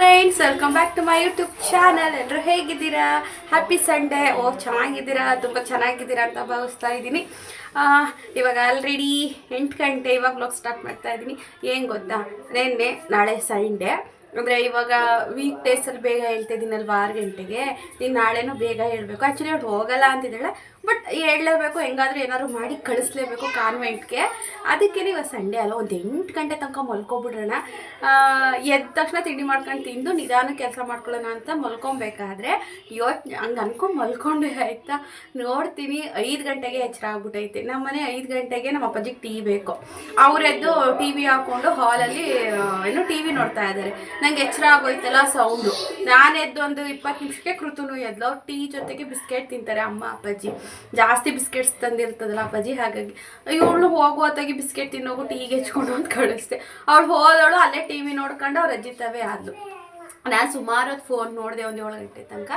Friends welcome back to my YouTube channel ಎಲ್ಲರೂ ಹೇಗಿದ್ದೀರಾ? Happy Sunday ಓ, ಚೆನ್ನಾಗಿದ್ದೀರಾ? ತುಂಬ ಚೆನ್ನಾಗಿದ್ದೀರಾ ಅಂತ ಭಾವಿಸ್ತಾ ಇದ್ದೀನಿ. ಇವಾಗ ಆಲ್ರೆಡಿ ಎಂಟು ಗಂಟೆ ಇವಾಗ ಬ್ಲಾಗ್ ಸ್ಟಾರ್ಟ್ ಮಾಡ್ತಾ ಇದ್ದೀನಿ. ಏನು ಗೊತ್ತಾ? ನಿನ್ನೆ, ನಾಳೆ ಸಂಡೇ ಅಂದರೆ ಇವಾಗ ವೀಕ್ ಡೇಸಲ್ಲಿ ಬೇಗ ಹೇಳ್ತಾ ಇದ್ದೀನಲ್ವ? ಆರು ಗಂಟೆಗೆ. ನೀನು ನಾಳೆನೂ ಬೇಗ ಹೇಳಬೇಕು. ಆ್ಯಕ್ಚುಲಿ ಅವ್ರು ಹೋಗಲ್ಲ ಅಂತಿದ್ದಾಳೆ. ಬಟ್ ಹೇಳಲೇಬೇಕು, ಹೆಂಗಾದ್ರೂ ಏನಾದ್ರು ಮಾಡಿ ಕಳಿಸ್ಲೇಬೇಕು ಕಾನ್ವೆಂಟ್ಗೆ. ಅದಕ್ಕೆ ಇವಾಗ ಸಂಡೇ ಅಲ್ಲ ಒಂದು ಎಂಟು ಗಂಟೆ ತನಕ ಮಲ್ಕೊಬಿಡೋಣ. ಎದ್ದ ತಕ್ಷಣ ತಿಂಡಿ ಮಾಡ್ಕೊಂಡು ತಿಂದು ನಿಧಾನ ಕೆಲಸ ಮಾಡ್ಕೊಳ್ಳೋಣ ಅಂತ ಮಲ್ಕೊಬೇಕಾದ್ರೆ ಯೋಚನೆ ಹಂಗೆ ಅನ್ಕೊಂಡು ಮಲ್ಕೊಂಡೆ ಆಯ್ತಾ? ನೋಡ್ತೀನಿ, ಐದು ಗಂಟೆಗೆ ಎಚ್ಚರ ಆಗ್ಬಿಟ್ಟೈತೆ ನಮ್ಮ ಮನೆ ಐದು ಗಂಟೆಗೆ ನಮ್ಮ ಅಪ್ಪಾಜಿಗೆ ಟೀ ಬೇಕು. ಅವರೆದ್ದು ಟಿ ವಿ ಹಾಕ್ಕೊಂಡು ಹಾಲಲ್ಲಿ ಏನು ಟಿ ವಿ ನೋಡ್ತಾ ಇದ್ದಾರೆ ನಂಗೆ ಎಚ್ಚರ ಆಗೋಯ್ತಲ್ಲ ಸೌಂಡು. ನಾನು ಎದ್ದು ಒಂದು ಇಪ್ಪತ್ತು ನಿಮಿಷಕ್ಕೆ ಕೃತುನು ಎದ್ಲು. ಅವ್ರು ಟೀ ಜೊತೆಗೆ ಬಿಸ್ಕೆಟ್ ತಿಂತಾರೆ ಅಮ್ಮ, ಅಪ್ಪಾಜಿ. ಜಾಸ್ತಿ ಬಿಸ್ಕೆಟ್ಸ್ ತಂದಿರ್ತದಲ್ಲ ಅಪ್ಪಾಜಿ, ಹಾಗಾಗಿ. ಇವಳು ಹೋಗುವತ್ತಾಗಿ ಬಿಸ್ಕೆಟ್ ತಿನ್ನೋಗು ಟೀಗೆ ಹೆಚ್ಕೊಂಡು ಅಂತ ಕಳಿಸ್ದೆ ಅವಳು ಹೋದವಳು ಅಲ್ಲೇ ಟಿ ವಿ ನೋಡ್ಕೊಂಡು ಅವ್ರು ಅಜ್ಜಿ ತವೇ ಆದ್ಲು. ನಾನು ಸುಮಾರು ಹೊತ್ತು ಫೋನ್ ನೋಡಿದೆ ಒಂದು ಏಳು ಗಂಟೆ ತನಕ.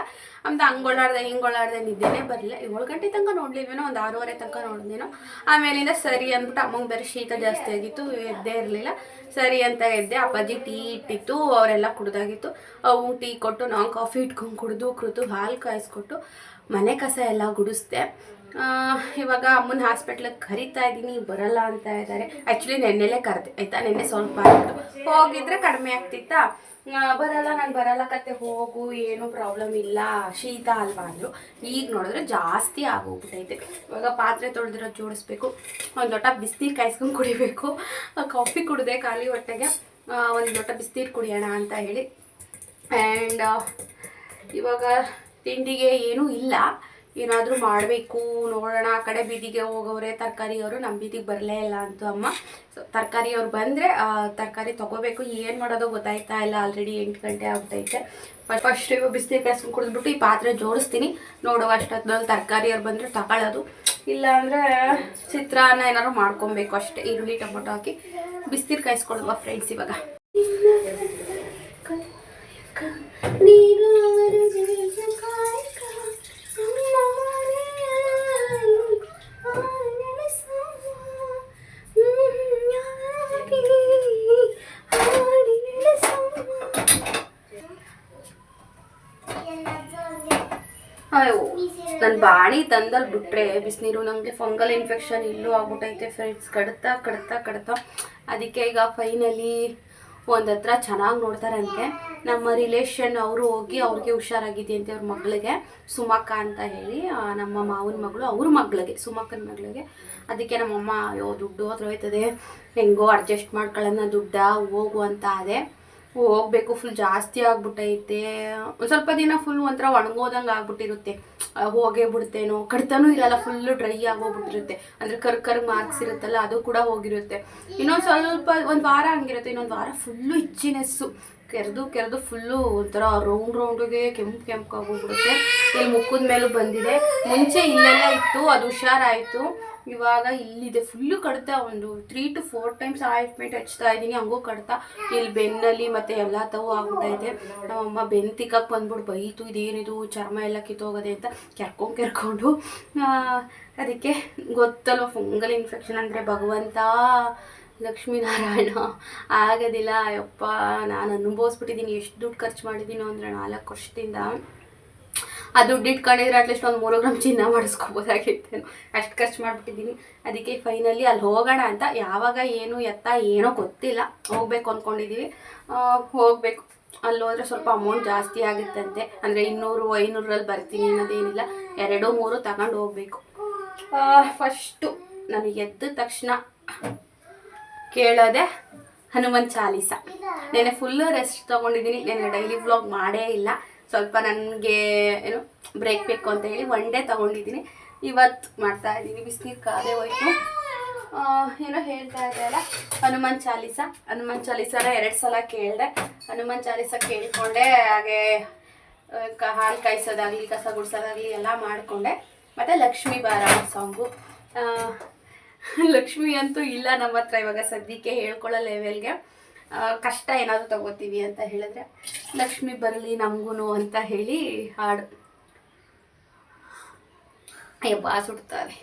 ಆಮೇಲೆ ಹಿಂಗೆ ಓಡಾಡ್ದೆ ನಿದ್ದೆನೇ ಬರಲಿಲ್ಲ. ಏಳು ಗಂಟೆ ತನಕ ನೋಡ್ಲಿವೇನೋ ಒಂದು ಆರೂವರೆ ತನಕ ನೋಡಿದೇನೋ. ಆಮೇಲಿಂದ ಸರಿ ಅಂದ್ಬಿಟ್ಟು ಅಮ್ಮಂಗೆ ಬೇರೆ ಶೀತ ಜಾಸ್ತಿ ಆಗಿತ್ತು, ಎದ್ದೇ ಇರಲಿಲ್ಲ. ಸರಿ ಅಂತ ಎದ್ದೆ, ಅಪ್ಪಾಜಿ ಟೀ ಇಟ್ಟಿತ್ತು, ಅವರೆಲ್ಲ ಕುಡ್ದಾಗಿತ್ತು. ಅವು ಟೀ ಕೊಟ್ಟು ನಾವು ಕಾಫಿ ಇಟ್ಕೊಂಡು ಕುಡಿದು ಕೃತು ಹಾಲು ಕಾಯಿಸ್ಕೊಟ್ಟು ಮನೆ ಕಸ ಎಲ್ಲ ಗುಡಿಸ್ದೆ. ಇವಾಗ ಅಮ್ಮನ ಹಾಸ್ಪಿಟ್ಲಿಗೆ ಕರಿತಾ ಇದ್ದೀನಿ, ಬರಲ್ಲ ಅಂತ ಇದ್ದಾರೆ ಆ್ಯಕ್ಚುಲಿ ನೆನ್ನೆಲೇ ಕರೆದೆ, ಆಯಿತಾ? ನೆನ್ನೆ ಸ್ವಲ್ಪ ಆಗಿತ್ತು ಹೋಗಿದ್ರೆ ಕಡಿಮೆ ಆಗ್ತಿತ್ತಾ? ಬರಲ್ಲ, ನಾನು ಬರಲ್ಲ ಕತ್ತೆ ಹೋಗು, ಏನು ಪ್ರಾಬ್ಲಮ್ ಇಲ್ಲ, ಶೀತ ಅಲ್ವಾ ಅಂದರು. ಈಗ ನೋಡಿದ್ರೆ ಜಾಸ್ತಿ ಆಗೋಗ್ಬಿಟ್ಟೈತೆ ಇವಾಗ ಪಾತ್ರೆ ತೊಳೆದಿರೋದು ಜೋಡಿಸ್ಬೇಕು. ಒಂದು ಲೋಟ ಬಿಸಿನೀರು ಕಾಯಿಸ್ಕೊಂಡು ಕುಡಿಬೇಕು. ಕಾಫಿ ಕುಡಿದೆ, ಖಾಲಿ ಹೊಟ್ಟೆಗೆ. ಒಂದು ಲೋಟ ಬಿಸಿನೀರು ಕುಡಿಯೋಣ ಅಂತ ಹೇಳಿ. ಆ್ಯಂಡ್ ಇವಾಗ ತಿಂಡಿಗೆ ಏನೂ ಇಲ್ಲ. ಏನಾದರೂ ಮಾಡಬೇಕು, ನೋಡೋಣ. ಆ ಕಡೆ ಬೀದಿಗೆ ಹೋಗೋರೆ, ತರಕಾರಿಯವರು ನಮ್ಮ ಬೀದಿಗೆ ಬರಲೇ ಇಲ್ಲ ಅಂತು ಅಮ್ಮ. ಸೊ ತರಕಾರಿಯವ್ರು ಬಂದರೆ ತರಕಾರಿ ತೊಗೋಬೇಕು. ಏನು ಮಾಡೋದು ಗೊತ್ತಾಯ್ತಾ ಇಲ್ಲ. ಆಲ್ರೆಡಿ ಎಂಟು ಗಂಟೆ ಆಗ್ತೈತೆ. ಫಸ್ಟ್ ಇವಾಗ ಬಿಸಿನೀರು ಕಾಯಿಸ್ಕೊಂಡು ಕುಡಿದ್ಬಿಟ್ಟು ಈ ಪಾತ್ರೆ ಜೋಡಿಸ್ತೀನಿ. ನೋಡುವ ಅಷ್ಟೊತ್ತಲ್ಲಿ ತರಕಾರಿಯವ್ರು ಬಂದರೆ ತಗೊಳ್ಳೋದು. ಇಲ್ಲ ಅಂದರೆ ಚಿತ್ರಾನ್ನ ಏನಾದ್ರು ಮಾಡ್ಕೊಬೇಕು ಅಷ್ಟೇ. ಈರುಳ್ಳಿ, ಟೊಮೊಟೊ ಹಾಕಿ ಬಿಸಿನೀರು ಕಾಯಿಸ್ಕೊಳ್ವಾ ಫ್ರೆಂಡ್ಸ್ ಇವಾಗ. ಅಯ್ಯೋ ಬಾಣಿ ತಂದಲ್ಲಿ ಬಿಟ್ರೆ ಬಿಸಿನೀರು ನನಗೆ ಫಂಗಲ್ ಇನ್ಫೆಕ್ಷನ್ ಇಲ್ಲೂ ಆಗ್ಬಿಟ್ಟೈತೆ ಫ್ರೆಂಡ್ಸ್ ಕಡ್ತಾ ಕಡ್ತಾ ಕಡ್ತಾ. ಅದಕ್ಕೆ ಈಗ ಫೈನಲಿ ಒಂದು ಹತ್ರ ಚೆನ್ನಾಗಿ ನೋಡ್ತಾರಂತೆ. ನಮ್ಮ ರಿಲೇಷನ್ ಅವರು ಹೋಗಿ ಅವ್ರಿಗೆ ಹುಷಾರಾಗಿದೆಯಂತೆ ಅವ್ರ ಮಗಳಿಗೆ. ಸುಮಕ್ಕ ಅಂತ ಹೇಳಿ ನಮ್ಮ ಮಾವನ ಮಗಳು ಅವ್ರ ಮಗಳಿಗೆ, ಸುಮಕ್ಕನ ಮಗಳಿಗೆ. ಅದಕ್ಕೆ ನಮ್ಮಮ್ಮ, ಅಯ್ಯೋ, ದುಡ್ಡು ಹತ್ರ ಹೋಯ್ತದೆ. ಹೆಂಗೋ ಅಡ್ಜಸ್ಟ್ ಮಾಡ್ಕೊಳ್ಳೋಣ, ದುಡ್ಡ, ಹೋಗು ಅಂತ ಅದೇ ಹೋಗ್ಬೇಕು ಫುಲ್ ಜಾಸ್ತಿ ಆಗ್ಬಿಟ್ಟೈತೆ. ಒಂದು ಸ್ವಲ್ಪ ದಿನ ಫುಲ್ ಒಂಥರ ಒಣಗೋದಂಗೆ ಆಗ್ಬಿಟ್ಟಿರುತ್ತೆ. ಹೋಗೇ ಬಿಡ್ತೇನೋ. ಕಡ್ತನೂ ಇರಲ್ಲ ಫುಲ್ಲು ಡ್ರೈ ಆಗೋಗ್ಬಿಟ್ಟಿರುತ್ತೆ. ಅಂದರೆ ಕರ್ ಕರ್ ಮಾರ್ಕ್ಸ್ ಇರುತ್ತಲ್ಲ, ಅದು ಕೂಡ ಹೋಗಿರುತ್ತೆ. ಇನ್ನೊಂದು ಸ್ವಲ್ಪ, ಒಂದು ವಾರ ಹಂಗಿರುತ್ತೆ. ಇನ್ನೊಂದು ವಾರ ಫುಲ್ಲು ಇಚ್ಚಿನೆಸ್ಸು ಕೆರೆದು ಕೆರೆದು ಫುಲ್ಲು ಒಂಥರ ರೌಂಡ್ ರೌಂಡಿಗೆ ಕೆಂಪು ಕೆಂಪು ಆಗೋಗ್ಬಿಡುತ್ತೆ. ಇಲ್ಲಿ ಮುಖದ ಮೇಲೂ ಬಂದಿದೆ. ಮುಂಚೆ ಇಲ್ಲೆಲ್ಲ ಇತ್ತು, ಅದು ಹುಷಾರಾಯಿತು. ಇವಾಗ ಇಲ್ಲಿದೆ. ಫುಲ್ಲು ಕಡ್ತಾ ಒಂದು three to four times ointment ಹಚ್ತಾ ಇದ್ದೀನಿ. ಹಂಗೂ ಕಡ್ತಾ. ಇಲ್ಲಿ ಬೆನ್ನಲ್ಲಿ ಮತ್ತೆ ಎಲ್ಲ ತವು ಇದೆ. ನಮ್ಮಮ್ಮ ಬೆನ್ನು ತಿಕ್ಕಕ್ಕೆ ಬಂದ್ಬಿಟ್ಟು ಬೈತು, ಇದೇನಿದು, ಚರ್ಮ ಎಲ್ಲ ಕಿತ್ತೋಗದೆ ಅಂತ ಕೆರ್ಕೊಂಡು ಕೆರ್ಕೊಂಡು ಅದಕ್ಕೆ ಗೊತ್ತಲ್ವ, ಫಂಗಲ್ ಇನ್ಫೆಕ್ಷನ್ ಅಂದರೆ ಭಗವಂತ, ಲಕ್ಷ್ಮೀನಾರಾಯಣ. ಆಗೋದಿಲ್ಲ, ಅಯ್ಯಪ್ಪ, ನಾನು ಅನುಭವಿಸ್ಬಿಟ್ಟಿದ್ದೀನಿ ಎಷ್ಟು ದುಡ್ಡು ಖರ್ಚು ಮಾಡಿದ್ದೀನೋ ಅಂದರೆ ನಾಲ್ಕು ವರ್ಷದಿಂದ. ಆ ದುಡ್ಡು ಇಟ್ಕೊಂಡಿದ್ರೆ ಅಟ್ಲೀಸ್ಟ್ ಒಂದು ಮೂರು ಗ್ರಾಮ್ ಚಿನ್ನ ಮಾಡಿಸ್ಕೋಬೋದಾಗಿತ್ತು ಅಷ್ಟು ಖರ್ಚು ಮಾಡಿಬಿಟ್ಟಿದ್ದೀನಿ. ಅದಕ್ಕೆ ಫೈನಲಿ ಅಲ್ಲಿ ಹೋಗೋಣ ಅಂತ. ಯಾವಾಗ, ಏನು, ಎತ್ತ, ಏನೋ ಗೊತ್ತಿಲ್ಲ. ಹೋಗ್ಬೇಕು ಅಂದ್ಕೊಂಡಿದ್ದೀವಿ ಹೋಗಬೇಕು. ಅಲ್ಲಿ ಹೋದ್ರೆ ಸ್ವಲ್ಪ ಅಮೌಂಟ್ ಜಾಸ್ತಿ ಆಗುತ್ತಂತೆ. ಅಂದರೆ ಇನ್ನೂರು ಐನೂರಲ್ಲಿ ಬರ್ತೀನಿ ಅನ್ನೋದೇನಿಲ್ಲ. ಎರಡು, ಮೂರು ತಗೊಂಡು ಹೋಗ್ಬೇಕು. ಫಸ್ಟು ನನಗೆ ಎದ್ದ ತಕ್ಷಣ ಕೇಳೋದೆ ಹನುಮನ್ ಚಾಲೀಸ. ನೆನೆ ಫುಲ್ಲು ರೆಸ್ಟ್ ತೊಗೊಂಡಿದ್ದೀನಿ. ನೆನೆ ಡೈಲಿ ವ್ಲಾಗ್ ಮಾಡೇ ಇಲ್ಲ. ಸ್ವಲ್ಪ ನನಗೆ, ಏನು ಬ್ರೇಕ್ ಬೇಕು ಅಂತ ಹೇಳಿ ಒನ್ ಡೇ ತೊಗೊಂಡಿದ್ದೀನಿ. ಇವತ್ತು ಮಾಡ್ತಾ ಇದ್ದೀನಿ. ಬಿಸಿನೀರು ಕಾದೆ ಹೋಯ್ತು. ಏನೋ ಹೇಳ್ತಾ ಇದ್ದೆಲ್ಲ ಹನುಮಾನ್ ಚಾಲೀಸ. ಹನುಮಾನ್ ಚಾಲೀಸನ ಎರಡು ಸಲ ಕೇಳಿದೆ. ಹನುಮಾನ್ ಚಾಲೀಸ ಕೇಳಿಕೊಂಡೆ, ಹಾಗೆ ಕ, ಹಾಲು ಕಾಯಿಸೋದಾಗಲಿ, ಕಸ ಗುಡಿಸೋದಾಗಲಿ ಎಲ್ಲ ಮಾಡಿಕೊಂಡೆ. ಮತ್ತು ಲಕ್ಷ್ಮೀ ಬಾರ ಸಾಂಗು. ಲಕ್ಷ್ಮಿ ಅಂತೂ ಇಲ್ಲ ನಮ್ಮ ಹತ್ರ ಇವಾಗ ಸದ್ಯಕ್ಕೆ ಹೇಳ್ಕೊಳ್ಳೋ ಲೆವೆಲ್ಗೆ ಕಷ್ಟ ಏನಾದರೂ ತಗೋತೀವಿ ಅಂತ ಹೇಳಿದ್ರೆ, ಲಕ್ಷ್ಮಿ ಬರಲಿ ನಮಗೂ ಅಂತ ಹೇಳಿ ಹಾಡು. ಅಯ್ಯಪ್ಪ ಸುಡ್ತಾರೆ.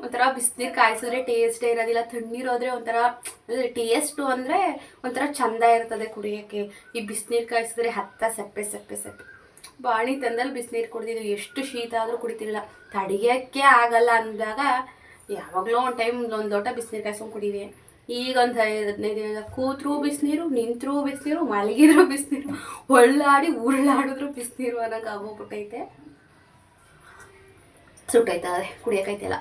ಒಂಥರ ಬಿಸಿನೀರು ಕಾಯಿಸಿದ್ರೆ ಟೇಸ್ಟೇ ಇರೋದಿಲ್ಲ. ತಣ್ಣೀರು ಒಂಥರ, ಅಂದರೆ ಟೇಸ್ಟು ಅಂದರೆ ಒಂಥರ ಚಂದ ಇರ್ತದೆ ಕುಡಿಯೋಕ್ಕೆ. ಈ ಬಿಸಿನೀರು ಕಾಯಿಸಿದ್ರೆ ಹತ್ತ ಸಪ್ಪೆ ಸಪ್ಪೆ ಸಪ್ಪೆ. ಬಾಣಿ ತಂದಲ್ಲಿ ಬಿಸಿನೀರು ಕುಡಿದಿದ್ವಿ ಎಷ್ಟು ಶೀತ ಆದರೂ ಕುಡಿತಿರಲಿಲ್ಲ ತಡೆಯೋಕ್ಕೆ ಆಗಲ್ಲ ಅಂದಾಗ, ಯಾವಾಗಲೋ ಒಂದು ಟೈಮ್ ಒಂದು ಲೋಟ ಬಿಸಿನೀರು ಕಾಯಿಸ್ಕೊಂಡು ಕುಡಿವೆ. ಈಗ ಒಂದು ಹದಿನೈದು ದಿನ ಕೂತ್ರು ಬಿಸಿನೀರು, ನಿಂತರೂ ಬಿಸಿನೀರು, ಮಲಗಿದ್ರು ಬಿಸಿನೀರು, ಒಳ್ಳಾಡಿ ಉರುಳಾಡಿದ್ರು ಬಿಸಿನೀರು ಅನ್ನೋಕೆ ಆಗೋಗ್ಬಿಟ್ಟೈತೆ. ಸುಟ್ಟೈತೆ ಅದೇ ಕುಡಿಯೋಕೈತೆಲ್ಲ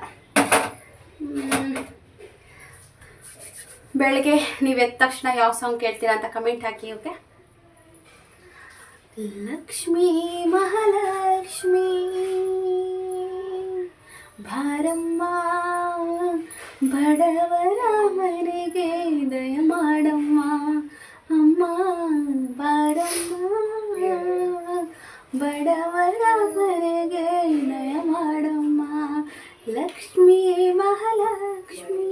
ಬೆಳಗ್ಗೆ ನೀವು ಎದ್ದ ತಕ್ಷಣ ಯಾವ ಸಾಂಗ್ ಕೇಳ್ತೀರಾ ಅಂತ ಕಮೆಂಟ್ ಹಾಕಿ ಓಕೆ ಲಕ್ಷ್ಮೀ ಮಹಾಲಕ್ಷ್ಮೀ. ಭಾರಮ್ಮ ಬಡವರ ಮನೆಗೆ ದಯ ಮಾಡಮ್ಮ ಅಮ್ಮ ಬಾರಮ್ಮ ಬಡವರ ಮನೆಗೆ ದಯ ಮಾಡಮ್ಮ ಲಕ್ಷ್ಮೀ ಮಹಾಲಕ್ಷ್ಮೀ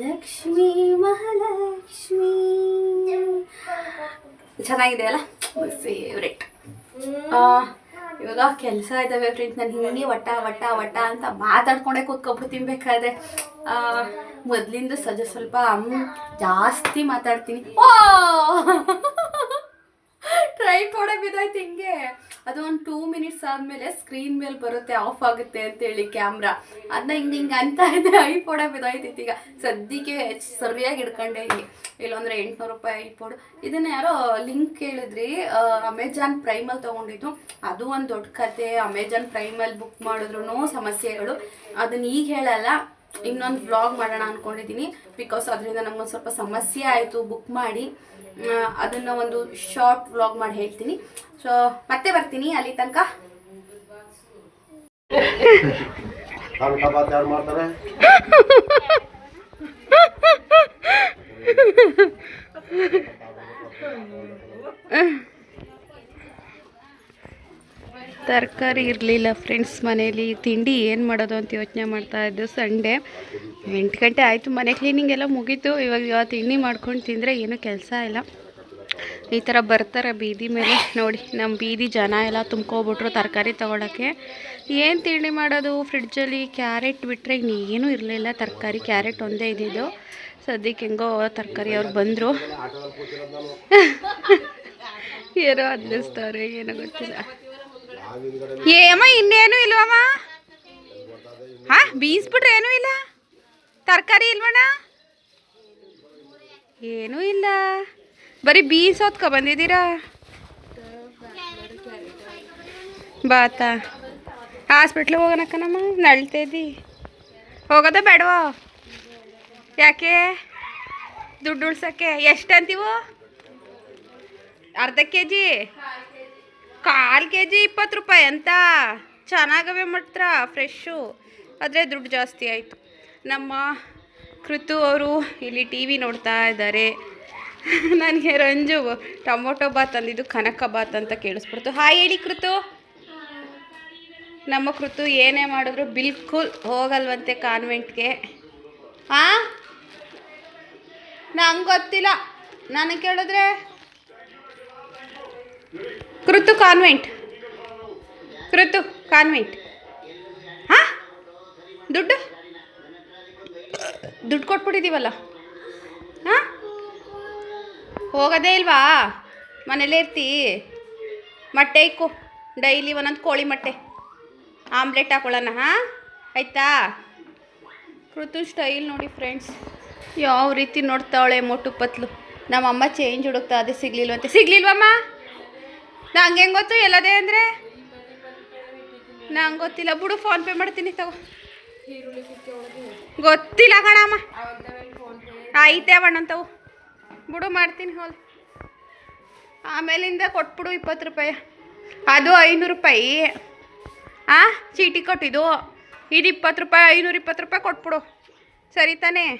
ಲಕ್ಷ್ಮೀ ಮಹಾಲಕ್ಷ್ಮೀ. ಚೆನ್ನಾಗಿದೆ ಅಲ್ಲ ಫೇವ್ರೆಟ್ ಇವಾಗ ಕೆಲಸ ಇದ್ದಾವೆ ಫ್ರೆಂಡ್ಸ್ ನಾನು ಹಿಂಗೆ ವಟ್ಟ ವಟ್ಟ ವಟ್ಟ ಅಂತ ಮಾತಾಡ್ಕೊಂಡೆ ಕೂತ್ಕೊಬಿಡ್ತೀನಿ ತಿನ್ಬೇಕಾದ್ರೆ. ಮೊದಲಿಂದ ಸಜ ಸ್ವಲ್ಪ ಜಾಸ್ತಿ ಮಾತಾಡ್ತೀನಿ. ಓ! ಟ್ರೈ ಕೊಡೋ ಬಿದ್ದಾಯ್ತು ಹಿಂಗೆ. ಅದು ಒಂದು ಟೂ ಮಿನಿಟ್ಸ್ ಆದಮೇಲೆ ಸ್ಕ್ರೀನ್ ಮೇಲೆ ಬರುತ್ತೆ ಆಫ್ ಆಗುತ್ತೆ ಅಂತೇಳಿ ಕ್ಯಾಮ್ರಾ ಅದನ್ನ ಹಿಂಗೆ ಹಿಂಗೆ ಅಂತ ಇದೆ ಐಪೋಡ ಬಿದ್ದೋಯ್ತಿತ್ತು ಈಗ ಸದ್ಯಕ್ಕೆ ಸರಿಯಾಗಿ ಹಿಡ್ಕೊಂಡೆ ಇಲ್ಲಿ. ಇಲ್ಲಂದ್ರೆ ಎಂಟ್ನೂರು ರೂಪಾಯಿ ಐಪೋಡ್ ಇದನ್ನ ಯಾರೋ ಲಿಂಕ್ ಕೇಳಿದ್ರಿ ಅಮೆಜಾನ್ ಪ್ರೈಮಲ್ಲಿ ತೊಗೊಂಡಿದ್ದು. ಅದು ಒಂದು ದೊಡ್ಡ ಕತೆ. ಅಮೆಜಾನ್ ಪ್ರೈಮಲ್ಲಿ ಬುಕ್ ಮಾಡಿದ್ರು ಸಮಸ್ಯೆಗಳು. ಅದನ್ನ ಈಗ ಹೇಳಲ್ಲ. ಇನ್ನೊಂದು ವ್ಲಾಗ್ ಮಾಡೋಣ ಅಂದ್ಕೊಂಡಿದ್ದೀನಿ ಬಿಕಾಸ್ ಅದರಿಂದ ನಮ್ಗೊಂದು ಸ್ವಲ್ಪ ಸಮಸ್ಯೆ ಆಯಿತು. ಬುಕ್ ಮಾಡಿ. ಅದನ್ನ ಒಂದು ಶಾರ್ಟ್ ವ್ಲಾಗ್ ಮಾಡಿ ಹೇಳ್ತೀನಿ. ಸೊ ಮತ್ತೆ ಬರ್ತೀನಿ ಅಲ್ಲಿ ತನಕ. ಮಾಡ್ತಾರೆ? ತರಕಾರಿ ಇರಲಿಲ್ಲ ಫ್ರೆಂಡ್ಸ್ ಮನೇಲಿ. ತಿಂಡಿ ಏನು ಮಾಡೋದು ಅಂತ ಯೋಚನೆ ಮಾಡ್ತಾ ಇದ್ದು ಸಂಡೇ. ಎಂಟು ಗಂಟೆ ಆಯಿತು, ಮನೆ ಕ್ಲೀನಿಂಗ್ ಎಲ್ಲ ಮುಗೀತು. ಇವಾಗ ಇವಾಗ ತಿಂಡಿ ಮಾಡ್ಕೊಂಡು ತಿಂದರೆ ಏನೂ ಕೆಲಸ ಇಲ್ಲ. ಈ ಥರ ಬರ್ತಾರೆ ಬೀದಿ ಮೇಲೆ. ನೋಡಿ ನಮ್ಮ ಬೀದಿ ಜನ ಎಲ್ಲ ತುಂಬ್ಕೊಬಿಟ್ರು ತರಕಾರಿ ತೊಗೊಳಕ್ಕೆ. ಏನು ತಿಂಡಿ ಮಾಡೋದು? ಫ್ರಿಡ್ಜಲ್ಲಿ ಕ್ಯಾರೆಟ್ ಬಿಟ್ಟರೆ ಇನ್ನೇನೂ ಇರಲಿಲ್ಲ. ತರಕಾರಿ ಕ್ಯಾರೆಟ್ ಒಂದೇ ಇದ್ದಿದ್ದು ಸದ್ಯಕ್ಕೆ ಹೆಂಗೋ ತರಕಾರಿ ಅವ್ರು ಬಂದರು. ಏನೋ ಅನ್ನಿಸ್ತಾರೆ, ಏನೋ ಗೊತ್ತಿಲ್ಲ. ಏಮ್ಮ ಇನ್ನೇನು ಇಲ್ವಮ್ಮ ಹಾ ಬೀನ್ಸ್ಬಿಟ್ರೆ ಏನೂ ಇಲ್ಲ. ತರಕಾರಿ ಇಲ್ವಣ್ಣ? ಏನೂ ಇಲ್ಲ. ಬರೀ ಬೀನ್ಸ್ ಹೊತ್ಕೊ ಬಂದಿದ್ದೀರಾ? ಬಾತ. ಹಾಸ್ಪಿಟ್ಲಿಗೆ ಹೋಗೋಣಕ್ಕನಮ್ಮ ನಳ್ತಾ ಇದ್ದಿ. ಹೋಗೋದ ಬೇಡವಾ? ಯಾಕೆ? ದುಡ್ಡು ಉಳ್ಸೋಕ್ಕೆ. ಎಷ್ಟು ಅಂತೀವು ಅರ್ಧ ಕೆ ಜಿ ಕಾಲು ಕೆ ಜಿ ಇಪ್ಪತ್ತು ರೂಪಾಯಿ ಅಂತ. ಚೆನ್ನಾಗವೆ ಮಾತ್ರ ಫ್ರೆಶ್ಶು ಆದರೆ ದುಡ್ಡು ಜಾಸ್ತಿ ಆಯಿತು. ನಮ್ಮ ಕೃತು ಅವರು ಇಲ್ಲಿ ಟಿ ವಿ ನೋಡ್ತಾ ಇದ್ದಾರೆ. ನನಗೆ ರಂಜು ಟೊಮೊಟೊ ಬಾತ್ ಅಂದಿದ್ದು ಕನಕ ಬಾತ್ ಅಂತ ಕೇಳಿಸ್ಬಿಡ್ತು. ಹಾಯ್ ಹೇಳಿ ಕೃತು. ನಮ್ಮ ಕೃತು ಏನೇ ಮಾಡಿದ್ರು ಬಿಲ್ಕುಲ್ ಹೋಗಲ್ವಂತೆ ಕಾನ್ವೆಂಟ್ಗೆ. ಹಾಂ ನಂಗೆ ಗೊತ್ತಿಲ್ಲ. ನನಗೆ ಕೇಳಿದ್ರೆ? ಕೃತು ಕಾನ್ವೆಂಟ್ ಕೃತು ಕಾನ್ವೆಂಟ್ ಹಾಂ ದುಡ್ಡು? ದುಡ್ಡು ಕೊಟ್ಬಿಟ್ಟಿದ್ದೀವಲ್ಲ ಹಾಂ ಹೋಗೋದೇ ಇಲ್ವಾ? ಮನೇಲೇ ಇರ್ತಿ. ಮೊಟ್ಟೆ ಇಕ್ಕು. ಡೈಲಿ ಒಂದೊಂದು ಕೋಳಿ ಮೊಟ್ಟೆ. ಆಮ್ಲೆಟ್ ಹಾಕೊಳ್ಳೋಣ, ಹಾಂ? ಆಯ್ತಾ? ಕೃತು ಸ್ಟೈಲ್ ನೋಡಿ ಫ್ರೆಂಡ್ಸ್. ಯಾವ ರೀತಿ ನೋಡ್ತಾವಳೆ ಮೊಟ್ಟು ಪತ್ಲು ನಮ್ಮಮ್ಮ ಚೇಂಜ್ ಹುಡುಕ್ತಾ ಅದೇ ಸಿಗ್ಲಿಲ್ವಂತೆ. ಸಿಗ್ಲಿಲ್ವಮ್ಮ? ನಂಗೆ ಹೆಂಗೆ ಗೊತ್ತು? ಎಲ್ಲದೇ ಅಂದರೆ? ನಂಗೆ ಗೊತ್ತಿಲ್ಲ. ಬಿಡು ಫೋನ್ ಪೇ ಮಾಡ್ತೀನಿ, ತಗೋ. ಗೊತ್ತಿಲ್ಲ ಕಣಮ್ಮ. ಐತೆ ಅಣ್ಣಂತವು ಬಿಡು, ಮಾಡ್ತೀನಿ, ಹೋಲ್. ಆಮೇಲಿಂದ ಕೊಟ್ಬಿಡು ಇಪ್ಪತ್ತು ರೂಪಾಯಿ. ಅದು ಐನೂರು ರೂಪಾಯಿ. ಆ? ಚೀಟಿ ಕೊಟ್ಟಿದ್ದು. ಇದು ಇಪ್ಪತ್ತು ರೂಪಾಯಿ, ಐನೂರು ಇಪ್ಪತ್ತು ರೂಪಾಯಿ ಕೊಟ್ಬಿಡು. ಸರಿ ತಾನೇ?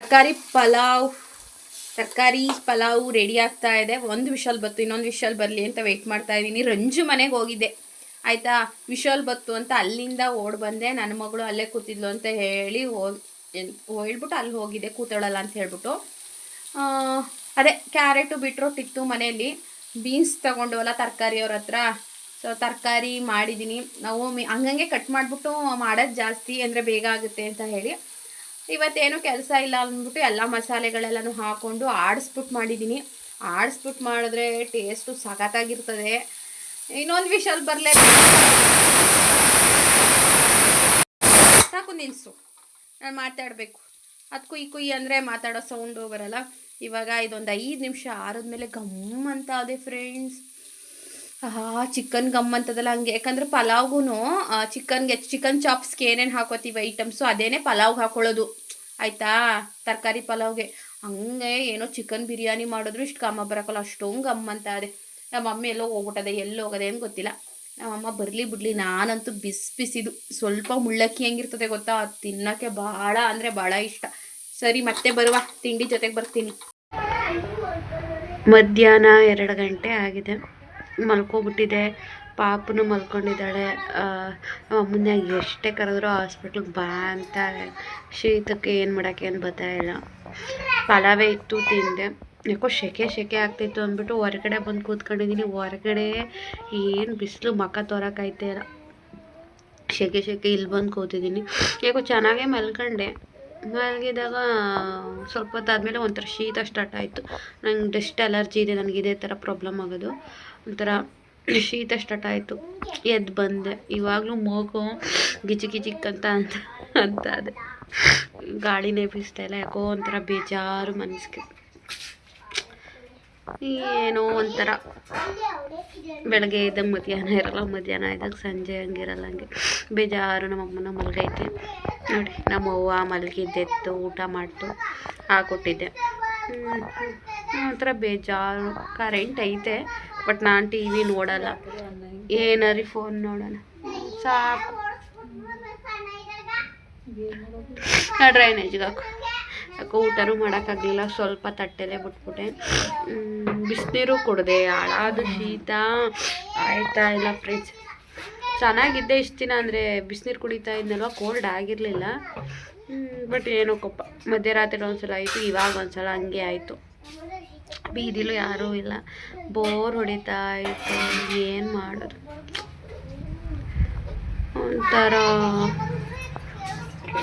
ತರಕಾರಿ, ಪಲಾವ್. ತರಕಾರಿ, ಪಲಾವು ರೆಡಿ ಆಗ್ತಾ ಇದೆ. ಒಂದು ವಿಷಲ್ ಬತ್ತು, ಇನ್ನೊಂದು ವಿಷಲ್ ಬರಲಿ ಅಂತ ವೆಯ್ಟ್ ಮಾಡ್ತಾ ಇದ್ದೀನಿ. ರಂಜು ಮನೆಗೆ ಹೋಗಿದ್ದೆ. ಆಯಿತಾ? ವಿಶಲ್ ಬತ್ತು ಅಂತ ಅಲ್ಲಿಂದ ಓಡ್ ಬಂದೆ. ನನ್ನ ಮಗಳು ಅಲ್ಲೇ ಕೂತಿದ್ಲು ಅಂತ ಹೇಳಿ ಹೋಗಿ ಹೇಳ್ಬಿಟ್ಟು ಅಲ್ಲಿ ಹೋಗಿದ್ದೆ, ಕೂತಾಳಲ್ಲ ಅಂತ ಹೇಳ್ಬಿಟ್ಟು. ಅದೇ ಕ್ಯಾರೆಟು ಬಿಟ್ರೋಟ್ ಇತ್ತು ಮನೆಯಲ್ಲಿ. ಬೀನ್ಸ್ ತೊಗೊಂಡವಲ್ಲ ತರಕಾರಿ ಅವ್ರ ಹತ್ರ. ಸೊ ತರಕಾರಿ ಮಾಡಿದ್ದೀನಿ ನಾವು ಹಂಗಂಗೆ ಕಟ್ ಮಾಡಿಬಿಟ್ಟು ಮಾಡೋದು ಜಾಸ್ತಿ ಅಂದರೆ ಬೇಗ ಆಗುತ್ತೆ ಅಂತ ಹೇಳಿ ಇವತ್ತೇನು ಕೆಲಸ ಇಲ್ಲ ಅಂದ್ಬಿಟ್ಟು ಎಲ್ಲ ಮಸಾಲೆಗಳೆಲ್ಲನೂ ಹಾಕ್ಕೊಂಡು ಆಡಿಸ್ಬಿಟ್ಟು ಮಾಡಿದ್ದೀನಿ. ಆಡಿಸ್ಬಿಟ್ಟು ಮಾಡಿದ್ರೆ ಟೇಸ್ಟು ಸಖತ್ತಾಗಿರ್ತದೆ. ಇನ್ನೊಂದು ವಿಷಲ್ ಬರಲೇ ಸಾಕು ನಿಲ್ಲಿಸು ನಾನು ಮಾತಾಡಬೇಕು. ಅದು ಕುಯ್ ಕುಯ್ ಅಂದರೆ ಮಾತಾಡೋ ಸೌಂಡು ಬರಲ್ಲ. ಇವಾಗ ಇದೊಂದು ಐದು ನಿಮಿಷ ಆರಿದ್ಮೇಲೆ ಗಮ್ ಅಂತ ಅದೇ ಫ್ರೆಂಡ್ಸ್ ಆಹಾ ಚಿಕನ್ ಗಮ್ ಅಂತದಲ್ಲ ಹಂಗೆ. ಯಾಕಂದ್ರೆ ಪಲಾವ್ಗೂ ಚಿಕನ್ಗೆ ಚಿಕನ್ ಚಾಪ್ಸ್ಗೆ ಏನೇನು ಹಾಕೋತೀವಿ ಐಟಮ್ಸು ಅದೇನೇ ಪಲಾವ್ಗೆ ಹಾಕೊಳ್ಳೋದು. ಆಯಿತಾ? ತರಕಾರಿ ಪಲಾವ್ಗೆ. ಹಂಗೆ ಏನೋ ಚಿಕನ್ ಬಿರಿಯಾನಿ ಮಾಡಿದ್ರು ಇಷ್ಟು ಗಮ್ಮ ಬರೋಕ್ಕಲ್ಲ ಅಷ್ಟೊಂದು ಗಮ್ ಅಂತ ಅದೇ ನಮ್ಮ ಮಮ್ಮಿ ಎಲ್ಲೋ ಹೋಗ್ಬಿಟ್ಟದೆ, ಎಲ್ಲಿ ಹೋಗೋದೆ ಏನು ಗೊತ್ತಿಲ್ಲ. ನಮ್ಮಮ್ಮ ಬರಲಿ ಬಿಡಲಿ, ನಾನಂತೂ ಬಿಸ್ ಬಿಸಿದು. ಸ್ವಲ್ಪ ಮುಳ್ಳಕ್ಕಿ ಹೆಂಗಿರ್ತದೆ ಗೊತ್ತಾ? ಅದು ತಿನ್ನೋಕ್ಕೆ ಭಾಳ ಅಂದರೆ ಭಾಳ ಇಷ್ಟ. ಸರಿ, ಮತ್ತೆ ಬರುವ ತಿಂಡಿ ಜೊತೆಗೆ ಬರ್ತೀನಿ. ಮಧ್ಯಾಹ್ನ ಎರಡು ಗಂಟೆ ಆಗಿದೆ. ಮಲ್ಕೊಬಿಟ್ಟಿದೆ. ಪಾಪನು ಮಲ್ಕೊಂಡಿದ್ದಾಳೆ. ಅಮ್ಮನ್ನ ಎಷ್ಟೇ ಕರೆದ್ರು ಹಾಸ್ಪಿಟ್ಲಿಗೆ ಬಾ ಅಂತ ಶೀತಕ್ಕೆ ಏನು ಮಾಡೋಕ್ಕೆ ಏನು ಇಲ್ಲ. ಪಲಾವೇ ಇತ್ತು, ತಿಂದೆ. ಯಾಕೋ ಸೆಕೆ ಸೆಕೆ ಆಗ್ತಿತ್ತು ಅಂದ್ಬಿಟ್ಟು ಹೊರಗಡೆ ಬಂದು ಕೂತ್ಕೊಂಡಿದ್ದೀನಿ ಹೊರಗಡೆ ಏನು ಬಿಸಿಲು ಮಖ ತೋರಕ್ಕಾಯ್ತೇ ಇಲ್ಲ ಸೆಕೆ ಸೆಕೆ ಇಲ್ಲಿ ಬಂದು ಕೂತಿದ್ದೀನಿ ಯಾಕೋ ಚೆನ್ನಾಗೇ ಮಲ್ಕೊಂಡೆ. ಮಲಗಿದಾಗ ಸ್ವಲ್ಪ ಹೊತ್ತಾದ್ಮೇಲೆ ಒಂಥರ ಶೀತ ಸ್ಟಾರ್ಟ್ ಆಯಿತು. ನಂಗೆ ಡಸ್ಟ್ ಅಲರ್ಜಿ ಇದೆ. ನನಗೆ ಇದೇ ಥರ ಪ್ರಾಬ್ಲಮ್ ಆಗೋದು. ಒಂಥರ ಶೀತ ಸ್ಟಾರ್ಟ್ ಆಯಿತು. ಎದ್ದು ಬಂದೆ. ಇವಾಗಲೂ ಮೂಗು ಗಿಚಿ ಗಿಜಿಕ್ ಅಂತ ಅಂತ ಅಂತ ಅದೇ. ಗಾಳಿನೇ ಬೀಸ್ತಾ ಇಲ್ಲ, ಯಾಕೋ ಒಂಥರ ಬೇಜಾರು ಮನಸ್ಸಿಗೆ ಏನೋ ಒಂಥರ. ಬೆಳಗ್ಗೆ ಇದ್ದಾಗ ಮಧ್ಯಾಹ್ನ ಇರಲ್ಲ, ಮಧ್ಯಾಹ್ನ ಇದ್ದಾಗ ಸಂಜೆ ಹಂಗಿರಲ್ಲ ಹಂಗೆ. ಬೇಜಾರು ನಮ್ಮಮ್ಮನ ಮಲಗೈತೆ ನೋಡಿ ನಮ್ಮವ್ವ ಮಲ್ಗಿದ್ದೆತ್ತು, ಊಟ ಮಾಡ್ತು, ಹಾಕೊಟ್ಟಿದ್ದೆ. ಒಂಥರ ಬೇಜಾರು. ಕರೆಂಟ್ ಐತೆ. ಬಟ್ ನಾನು ಟಿ ವಿ ನೋಡಲ್ಲ. ಏನಾರಿ ಫೋನ್ ನೋಡೋಣ. ಸಾಕು. ಡ್ರೈನೇಜ್ಗೆ ಹಾಕು. ಯಾಕೋ ಊಟನೂ ಮಾಡೋಕ್ಕಾಗಲಿಲ್ಲ ಸ್ವಲ್ಪ ತಟ್ಟೆಲೆ ಬಿಟ್ಬಿಟ್ಟೆ. ಬಿಸಿನೀರು ಕುಡಿದೆ, ಹಾಳಾದ ಶೀತ. ಆಯ್ತಾ ಇಲ್ಲ ಫ್ರೆಂಡ್ಸ್ ಚೆನ್ನಾಗಿದ್ದೆ ಇಷ್ಟು ದಿನ ಅಂದರೆ ಬಿಸಿನೀರು ಕುಡಿತಾ ಇದ್ನಲ್ವ ಕೋಲ್ಡ್ ಆಗಿರಲಿಲ್ಲ. ಬಟ್ ಏನೋ ಕೊಪ್ಪ ಮಧ್ಯರಾತ್ರಿ ಒಂದ್ಸಲ ಆಯಿತು, ಇವಾಗ ಒಂದ್ಸಲ ಹಂಗೆ ಆಯಿತು. ಬೀದಿಲೂ ಯಾರೂ ಇಲ್ಲ. ಬೋರ್ ಹೊಡಿತಾ ಇತ್ತು. ಏನು ಮಾಡೋದು? ಒಂಥರ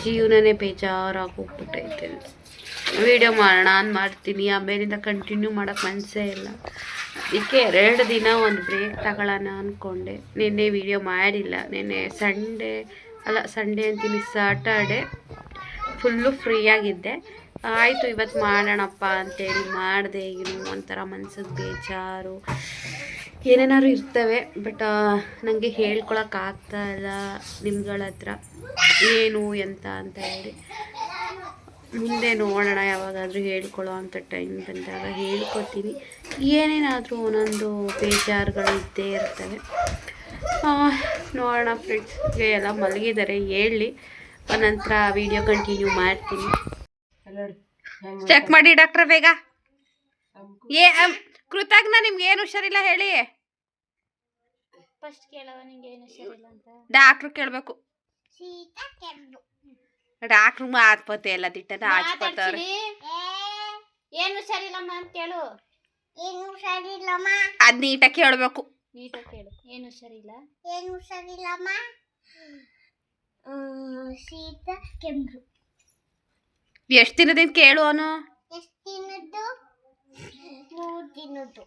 ಜೀವನನೇ ಬೇಜಾರಾಗಿ ಹೋಗ್ಬಿಟ್ಟೈತೆ. ವಿಡಿಯೋ ಮಾಡೋಣ ಅಂತ ಮಾಡ್ತೀನಿ. ಆಮೇಲಿಂದ ಕಂಟಿನ್ಯೂ ಮಾಡೋಕ್ಕೆ ಮನಸ್ಸೇ ಇಲ್ಲ. ಅದಕ್ಕೆ ಎರಡು ದಿನ ಒಂದು ಬ್ರೇಕ್ ತಗೊಳ್ಳೋಣ ಅಂದ್ಕೊಂಡೆ ನಿನ್ನೆ ವೀಡಿಯೋ ಮಾಡಿಲ್ಲ. ನಿನ್ನೆ ಸಂಡೇ ಅಲ್ಲ ಸಂಡೇ ಅಂತೀನಿ ಸಾಟರ್ಡೆ ಫುಲ್ಲು ಫ್ರೀಯಾಗಿದ್ದೆ ಆಯಿತು ಇವತ್ತು ಮಾಡೋಣಪ್ಪ ಅಂತೇಳಿ ಮಾಡಿದೆ. ಏನು ಒಂಥರ ಮನ್ಸಿಗೆ ಬೇಜಾರು. ಏನೇನಾದ್ರು ಇರ್ತವೆ ಬಟ್ ನನಗೆ ಹೇಳ್ಕೊಳಕ್ಕಾಗ್ತಾ ಇಲ್ಲ ನಿಮ್ಗಳ ಹತ್ರ. ಏನು, ಎಂತ ಅಂತ ಹೇಳಿ. ಮುಂದೆ ನೋಡೋಣ, ಯಾವಾಗಾದರೂ ಹೇಳ್ಕೊಳ್ಳೋ ಅಂಥ ಟೈಮ್ ಬಂದಾಗ ಹೇಳ್ಕೊತೀನಿ ಏನೇನಾದರೂ ಒಂದೊಂದು ಬೇಜಾರುಗಳು ಇದ್ದೇ ಇರ್ತವೆ. ನೋಡೋಣ ಫ್ರೆಂಡ್ಸ್ಗೆ ಎಲ್ಲ ಮಲಗಿದ್ದಾರೆ ಹೇಳಿ. ನಂತರ ವಿಡಿಯೋ ಕಂಟಿನ್ಯೂ ಮಾಡ್ತೀನಿ. ಚೆಕ್ ಮಾಡಿ ಡಾಕ್ಟರ್ ಬೇಗ. ಏ ಕೃತಜ್ಞ ನಿಮ್ಗೆ ಏನು ಹುಷಾರಿಲ್ಲ ಹೇಳಿ. ಫಸ್ಟ್ ಕೇಳವ ನಿಂಗೆ ಏನು ಹುಷಾರಿಲ್ಲ ಅಂತ. ಡಾಕ್ಟ್ರು ಕೇಳಬೇಕು. ಡಾಕ್ಟ್ರು ಮಾತ್ಪತ್ತೆ ಎಲ್ಲ ದಿಟ್ಟನ ಹಾಚ್ಕೊತಾರೆ ಏನು ಹುಷಾರಿಲ್ಲಮ್ಮ ಅಂತ ಕೇಳು. ಏನು ಹುಷಾರಿಲ್ಲಮ್ಮ? ಅದ್ ನೀಟಾಗಿ ಕೇಳಬೇಕು. ನೀಟಾಗಿ ಕೇಳು. ಏನು ಹುಷಾರಿಲ್ಲ? ಏನು ಹುಷಾರಿಲ್ಲಮ್ಮ? ಹ್ಮ್, ಶೀತ ಕೆಮ್ಮು. ಎಷ್ಟು ದಿನದಿಂದ ಕೇಳು ಅವನು? ಎಷ್ಟು ದಿನದ್ದು? ಮೂರು ದಿನದ್ದು.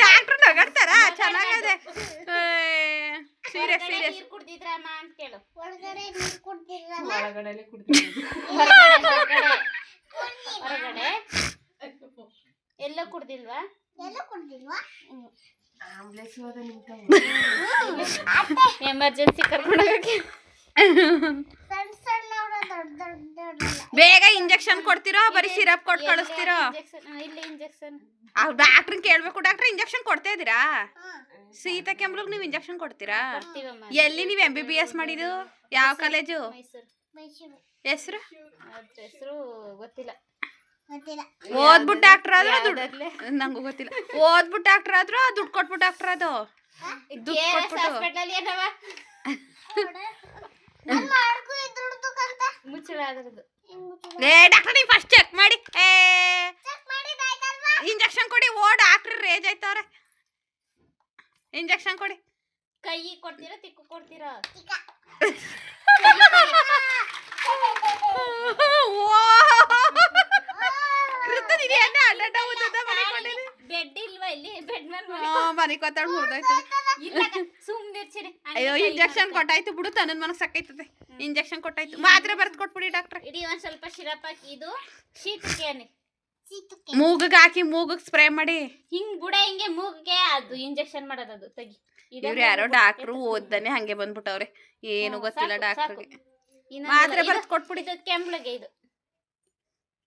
ಡಾಕ್ಟ್ರು ನಗಾಡ್ತಾರ? ಚೆನ್ನಾಗದೆ. ಸೀರಿಯಸ್ ಸೀರಿಯಸ್ ನೀರು ಕುಡ್ದಿದ್ರಮ್ಮ ಅಂತ ಕೇಳು ಹೊರಗಡೆ ನೀರು ಹೊರಗಡೆ. ಹೊರಗಡೆ ಹೊರಗಡೆ. ಎಲ್ಲೋ ಕುಡ್ದಿಲ್ವಾ? ಎಲ್ಲ ಕುಡ್ದಿಲ್ವಾ? ಎಮರ್ಜೆನ್ಸಿ ಕರ್ಕೊಂಡು ಹೋಗಕ್ಕೆ ಸಣ್ಣ ಸಣ್ಣವ್ರ ದೊಡ್ಡ ದೊಡ್ಡ ದೊಡ್ಡಲ್ಲ ಬೇಗ ಇಂಜೆಕ್ಷನ್ ಕೊಡ್ತಿರೋ? ಬರೀ ಸಿರಪ್ ಕೊಟ್ಟು ಕಳಿಸ್ತಿರೋ? ಇಂಜೆಕ್ಷನ್ ಡಾಕ್ಟರ್ ಕೇಳ್ಬೇಕು ಡಾಕ್ಟ್ರ್ ಇಂಜೆಕ್ಷನ್ ಕೊಡ್ತಾ ಇದ್ದೀರಾ? ಸೀತಾ ಕೆಂಬ್ಲಗ್ ನೀವು ಇಂಜೆಕ್ಷನ್ ಕೊಡ್ತೀರಾ? ಎಲ್ಲಿ ನೀವು ಎಂ ಬಿ ಬಿ ಎಸ್ ಮಾಡಿದ್ದು? ಯಾವ ಕಾಲೇಜು ಹೆಸರು? ಹೆಸರು ಗೊತ್ತಿಲ್ಲ ಓದ್ಬಿಟ್ಟು ಡಾಕ್ಟರ್ ಆದ್ರೂ ದುಡ್ಡು? ನಂಗೂ ಗೊತ್ತಿಲ್ಲ. ಓದ್ಬಿಟ್ಟು ಡಾಕ್ಟರ್ ಆದ್ರೂ ದುಡ್ಡು ಕೊಟ್ಬಿಟ್ಟು ಡಾಕ್ಟರ್ ಅದು. ದುಡ್ಡು ಕೊಟ್ಬಿಟ್ಟು ಏ ಡಾಕ್ಟರ್ ನೀವು ಫಸ್ಟ್ ಚೆಕ್ ಮಾಡಿ. ಏ ಇಂಜೆಕ್ಷನ್ ಕೊಡಿ ಓ ಡಾಕ್ಟ್ರ್ ರೇಜ್ ಆಯ್ತವ್ರೆ ಇಂಜೆಕ್ಷನ್ ಕೊಡಿ. ಕೈ ಕೊಡ್ತೀರಾ ತಿಕ್ಕು ಕೊಡ್ತೀರಾ? ಬೆಡ್ ಇಲ್ವಾ ಇಲ್ಲಿ? ಬೆಡ್ ಮೇಲೆ ಮನೆ ಕೊತ್ತಾಡ್ ಮುರ್ದೋಯ್ತು. ಇಲ್ಲ ಸುಮ್ನೆ ಇರ್ಸಿರಿ ಅಯ್ಯೋ ಇಂಜೆಕ್ಷನ್ ಕೊಟ್ಟಾಯ್ತು ಬಿಡು ತನ್ನ ಮನಕ್ ಸಾಕೈತದೆ ಇಂಜೆಕ್ಷನ್ ಕೊಟ್ಟಾಯ್ತು. ಮಾತ್ರೆ ಬರೆದು ಕೊಟ್ಬಿಡಿ ಡಾಕ್ಟರ್ ಇಡೀ ಒಂದ್ ಸ್ವಲ್ಪ ಶಿರಪ್ ಹಾಕಿ ಇದು ಶೀತಕ್ಕೆ ಅನ್ನಿ. ಚೀತುಕೆ ಮೂಗಗ್ ಹಾಕಿ ಮೂಗಗ್ ಸ್ಪ್ರೇ ಮಾಡಿ. ಹಿಂಗ್ ಬುಡ ಹಿಂಗೆ ಮೂಗಿಗೆ ಅದು ಇಂಜೆಕ್ಷನ್ ಮಾಡೋದು ಅದು. ತೆಗಿ. ಇವ್ರು ಯಾರೋ ಡಾಕ್ಟ್ರು. ಓದ್ದಾನೆ ಹಂಗೆ ಬಂದ್ಬಿಟ್ಟವ್ರೆ. ಏನು ಗೊತ್ತಿಲ್ಲ ಡಾಕ್ಟರ್ ಡಾಕ್ಟ್ರಿಗೆ ಮಾತ್ರೆ ಬರೆದು ಕೊಟ್ಬಿಡಿ. ಕೆಂಬ್ಳಿಗೆ ಇದು.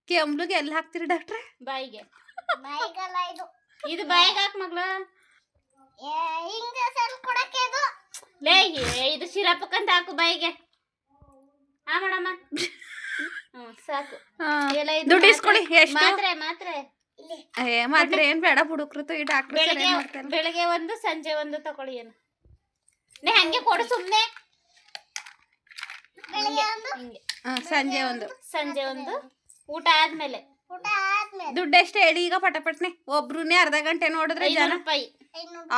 ಕೆಮ್ಲಿಗೆ ಎಲ್ಲಿ ಹಾಕ್ತೀರಿ ಡಾಕ್ಟ್ರೆ? ಬಾಯಿಗೆ. ಇದು. ಇದು ಬಾಯಿಗೆ ಹಾಕ್ ಮಗ್ಳು. ಇಂಜೆಕ್ಷನ್ ಕೊಡಕ್ಕೆ ಇದು. ಲೇ ಏ, ಇದು ಶಿರಪಕ್ಕಂತ ಹಾಕು ಬಾಯಿಗೆ. ಹಾ ಮಾಡಮ್ಮ. ಸಾಕು. ಎಲ್ಲ ಇದು ದುಡ್ಡು ಮಾತ್ರೆ- ಇಸ್ಕೊಳ್ಳಿ ಎಷ್ಟು? ಮಾತ್ರೆ ಮಾತ್ರೆ. ಏ ಮಾತ್ರೆ ಏನ್ ಬೇಡ ಬುಡುಕ್ರತು ಈ ಡಾಕ್ಟರ್ ಬೆಳಗ್ಗೆ ಬೆಳಗ್ಗೆ ಒಂದು ಸಂಜೆ ಒಂದು ತಗೊಳ್ಳಿ ಏನು. ನೇ ಹಂಗೆ ಕೊಡು ಸುಮ್ನೆ. ಬೆಳಿಗ್ಗೆ ಒಂದು? ಹಿಂಗೆ. ಸಂಜೆ ಒಂದು. ಸಂಜೆ ಒಂದು. ಊಟ ಆದ್ಮೇಲೆ. ಊಟ ಆದ್ಮೇಲೆ. ದುಡ್ಡು ಎಷ್ಟು ಹೇಳಿ ಈಗ ಪಟಪಟ್ನೆ ಒಬ್ರುನೇ ಅರ್ಧ ಗಂಟೆ ನೋಡಿದ್ರೆ ಜನ. ರೂಪಾಯಿ.